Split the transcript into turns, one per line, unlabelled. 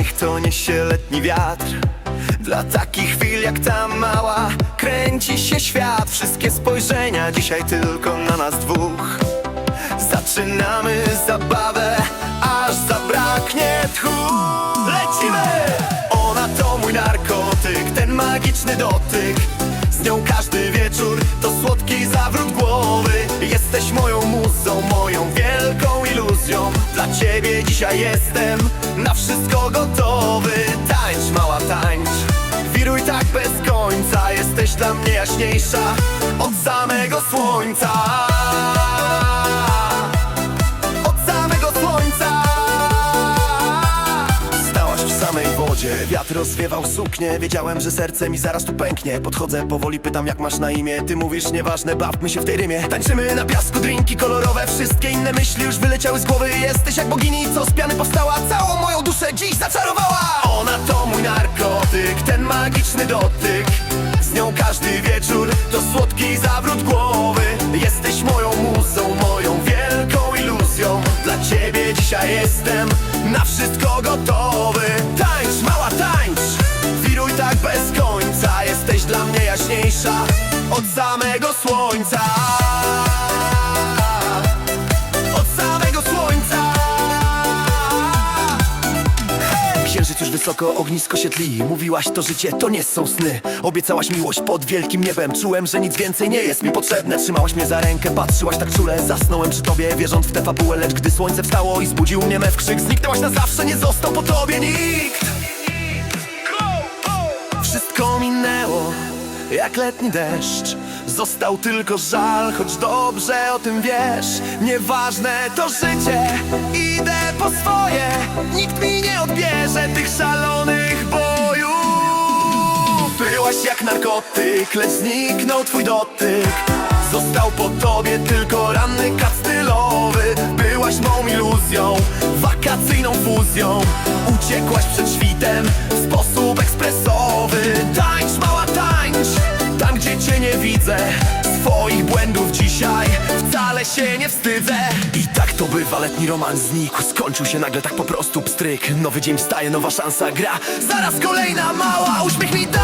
Niech to niesie letni wiatr. Dla takich chwil jak ta mała Kręci się świat. Wszystkie spojrzenia dzisiaj tylko na nas dwóch. Zaczynamy zabawę Aż zabraknie tchu. Lecimy! Ona to mój narkotyk Ten magiczny dotyk. Z nią każdy wieczór To słodki zawrót głowy. Jesteś moją muzą Moją wielką iluzją. Dla ciebie dzisiaj jestem wszystko gotowy. Tańcz mała tańcz. Wiruj tak bez końca Jesteś dla mnie jaśniejsza Od samego słońca. Od samego słońca. Stałaś w samej wodzie Wiatr rozwiewał suknię Wiedziałem, że serce mi zaraz tu pęknie. Podchodzę powoli, pytam jak masz na imię. Ty mówisz nieważne, bawmy się w tej rymie. Tańczymy na piasku, drinki kolorowe. Wszystkie inne myśli już wyleciały z głowy. Jesteś jak bogini, co z piany powstała Całą moją duszę dziś zaczarowała Ona to mój narkotyk Ten magiczny dotyk. Z nią każdy wieczór To słodki zawrót głowy. Jesteś moją muzą, moją wielką iluzją. Dla ciebie dzisiaj jestem Na wszystko gotowy. Tańcz, mała tańcz! Wiruj tak bez końca Jesteś dla mnie jaśniejsza Od samego słońca Księżyc już wysoko, ognisko się tli Mówiłaś to życie, to nie są sny. Obiecałaś miłość pod wielkim niebem. Czułem, że nic więcej nie jest mi potrzebne. Trzymałaś mnie za rękę, patrzyłaś tak czule. Zasnąłem przy tobie, wierząc w tę fabułę. Lecz gdy słońce wstało i zbudził mnie mew krzyk Zniknęłaś na zawsze, nie został po tobie nikt. Wszystko minęło, jak letni deszcz Został tylko żal, choć dobrze o tym wiesz. Nieważne to życie, idę po swoje. Nikt mi nie odbierze tych szalonych bojów. Byłaś jak narkotyk, lecz zniknął twój dotyk. Został po tobie tylko ranny kat stylowy Byłaś mą iluzją, wakacyjną fuzją. Uciekłaś przed świtem dzisiaj. Wcale się nie wstydzę. I tak to bywa, letni romans znikł. Skończył się nagle tak po prostu pstryk. Nowy dzień wstaje, nowa szansa gra. Zaraz kolejna Mała, uśmiech mi da